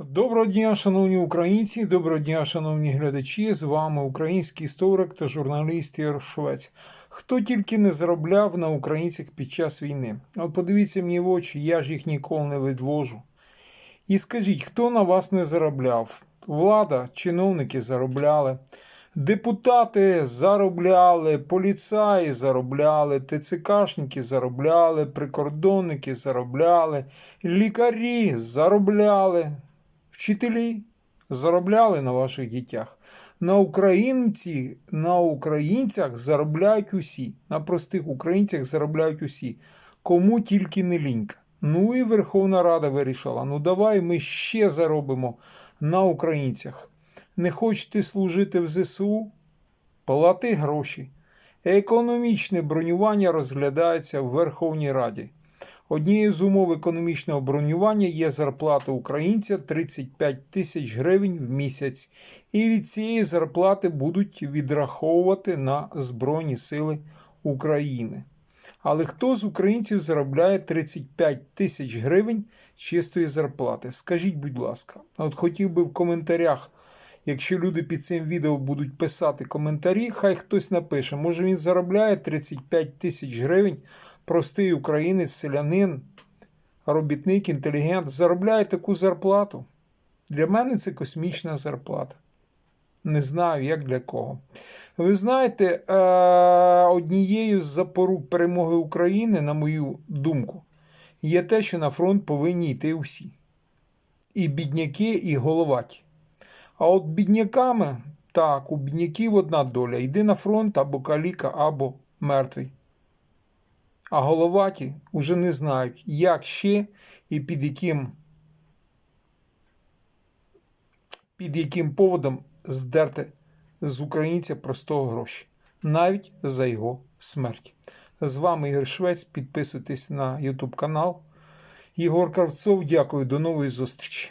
Доброго дня, шановні українці, доброго дня, шановні глядачі. З вами український історик та журналіст Ігор Швець. Хто тільки не заробляв на українцях під час війни. От подивіться мені в очі, я ж їх ніколи не відвожу. І скажіть, хто на вас не заробляв? Влада, чиновники заробляли, депутати заробляли, поліцаї заробляли, ТЦКшники заробляли, прикордонники заробляли, лікарі заробляли, вчителі заробляли на ваших дітях. На українці, на українцях заробляють усі. На простих українцях заробляють усі. Кому тільки не лінька. Ну і Верховна Рада вирішила: ну давай ми ще заробимо на українцях. Не хочете служити в ЗСУ? Плати гроші. Економічне бронювання розглядається в Верховній Раді. Однією з умов економічного бронювання є зарплата українця 35 тисяч гривень в місяць, і від цієї зарплати будуть відраховувати на Збройні Сили України. Але хто з українців заробляє 35 тисяч гривень чистої зарплати? Скажіть, будь ласка, от хотів би в коментарях, якщо люди під цим відео будуть писати коментарі, хай хтось напише, може він заробляє 35 тисяч гривень, простий українець, селянин, робітник, інтелігент, заробляє таку зарплату. Для мене це космічна зарплата. Не знаю, як для кого. Ви знаєте, е, однією з запорук перемоги України, на мою думку, є те, що на фронт повинні йти усі. І бідняки, і головаті. А от бідняками, так, у бідняків одна доля. Йди на фронт або каліка, або мертвий. А головаті вже не знають, як ще і під яким, під яким поводом здерти з українця простого гроші, навіть за його смерть. З вами Ігор Швець. Підписуйтесь на YouTube канал. Ігор Кравцов, дякую, до нової зустрічі.